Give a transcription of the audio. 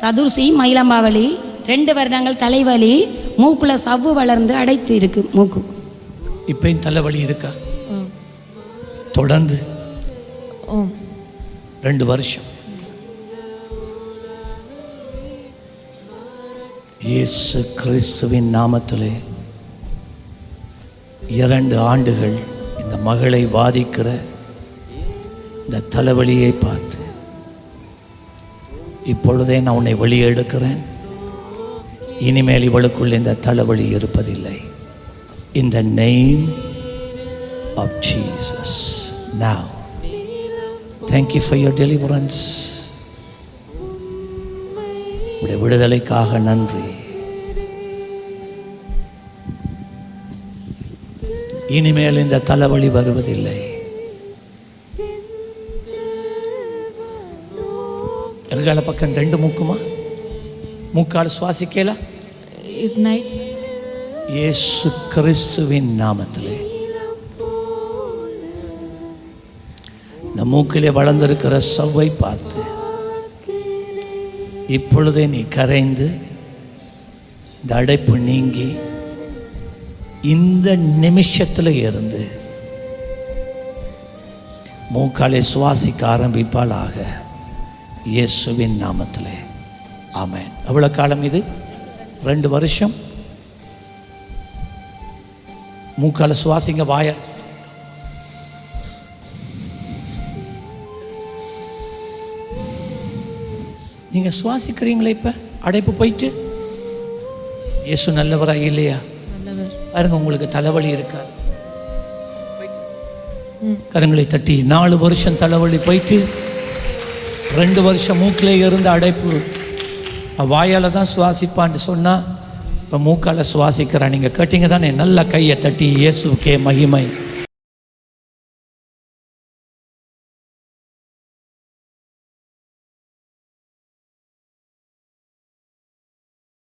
சதுர்சி மயிலம்பாவளி ரெண்டு வருடங்கள் தலைவலி மூக்குல சவ்வு வளர்ந்து அடைத்து இருக்கு மூக்கு. இப்பயும் தலைவலி இருக்கா? தொடர்ந்து ரெண்டு வருஷம். இயேசு கிறிஸ்துவின் நாமத்திலே இரண்டு ஆண்டுகள் இந்த மகளை பாதிக்கிற இந்த தலைவலியை பார்த்து இப்பொழுதே நான் உன்னை வெளியே எடுக்கிறேன் இனிமேல் இவளுக்குள் இந்த தலைவலி இருப்பதில்லை. இந்த name of Jesus now thank you for your deliverance உடைய விடுதலைக்காக நன்றி. இனிமேல் இந்த தலைவலி வருவதில்லை. எங்கால பக்கம் ரெண்டு மூக்குமா? மூக்கால் சுவாசிக்கல? இக்னைட் இயேசு கிறிஸ்துவின் நாமத்திலே. இந்த மூக்கிலே வளர்ந்திருக்கிற சவ்வை பார்த்து இப்பொழுதே நீ கரைந்து இந்த அடைப்பு நீங்கி இந்த நிமிஷத்தில் இருந்து மூக்காலை சுவாசிக்க ஆரம்பிப்பாளாக. இயேசுவின் நாமத்திலே. ஆமென். எவ்வளோ காலம் இது? ரெண்டு வருஷம்? மூக்கால சுவாசிங்க வாய. நீங்க சுவாசிக்கிறீங்களே இப்ப? அடைப்பு போயிட்டு? இயேசு நல்லவரா இல்லையா? பாருங்க உங்களுக்கு தலைவலி இருக்கா? கரங்களை தட்டி நாலு வருஷம் தலைவலி போயிட்டு ரெண்டு வருஷம் மூக்கிலே இருந்த அடைப்பு. வாயால் தான் சுவாசிப்பான்னு சொன்னால் இப்போ மூக்கால் சுவாசிக்கிறான் நீங்கள் கேட்டிங்க தானே நல்ல கையை தட்டி இயேசுக்கே மகிமை.